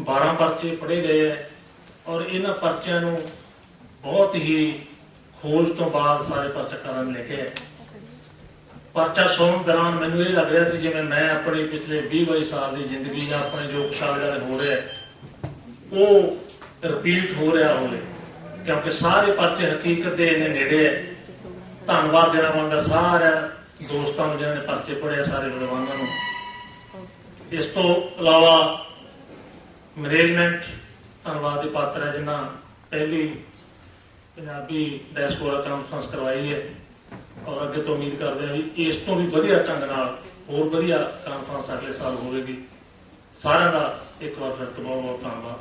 12 ਪਰਚੇ ਪੜ੍ਹੇ ਗਏ ਹੈ ਔਰ ਇਹਨਾਂ ਪਰਚਿਆਂ ਨੂੰ ਬਹੁਤ ਹੀ ਖੋਜ ਤੋਂ ਬਾਅਦ ਸਾਰੇ ਪਰਚਕਾਰਾਂ ਨੇ ਲਿਖੇ ਪਰਚਾ ਸੁਣਨ ਦੌਰਾਨ ਮੈਨੂੰ ਇਹ ਲੱਗ ਰਿਹਾ ਸੀ ਜਿਵੇਂ ਮੈਂ ਆਪਣੀ ਪਿਛਲੇ 20 22 ਸਾਲ ਦੀ ਜ਼ਿੰਦਗੀ ਜਾਂ ਆਪਣੇ ਜੋ ਕੁਸ਼ਾਲਗਾਰ ਹੋ ਰਿਹਾ ਉਹ ਰਿਪੀਟ ਹੋ ਰਿਹਾ ਹੋਵੇ। ਕਿਉਂਕਿ ਸਾਰੇ ਪਰਚੇ ਹਕੀਕਤ ਦੇ ਇਹਨੇ ਨੇੜੇ ਹੈ ਧੰਨਵਾਦ ਦੇਣਾ ਮੰਨਦਾ ਸਾਰਿਆਂ ਦੋਸਤਾਂ ਨੂੰ ਜਿਹਨਾਂ ਨੇ ਪਰਚੇ ਪੜ੍ਹਿਆ ਸਾਰੇ ਵਿਦਵਾਨਾਂ ਨੂੰ। ਇਸ ਤੋਂ ਇਲਾਵਾ ਮੈਨੇਜਮੈਂਟ ਧੰਨਵਾਦ ਦੇ ਪਾਤਰ ਹੈ ਜਿਨ੍ਹਾਂ ਪਹਿਲੀ ਪੰਜਾਬੀ ਡੈਸਪੋਰਾ ਕਾਨਫਰੰਸ ਕਰਵਾਈ ਹੈ ਔਰ ਅੱਗੇ ਤੋਂ ਉਮੀਦ ਕਰਦੇ ਹਾਂ ਵੀ ਇਸ ਤੋਂ ਵੀ ਵਧੀਆ ਢੰਗ ਨਾਲ ਹੋਰ ਵਧੀਆ ਕਾਨਫਰੰਸ ਅਗਲੇ ਸਾਲ ਹੋਵੇਗੀ। ਸਾਰਿਆਂ ਦਾ ਇੱਕ ਵਾਰ ਫਿਰ ਤੋਂ ਬਹੁਤ ਬਹੁਤ ਧੰਨਵਾਦ।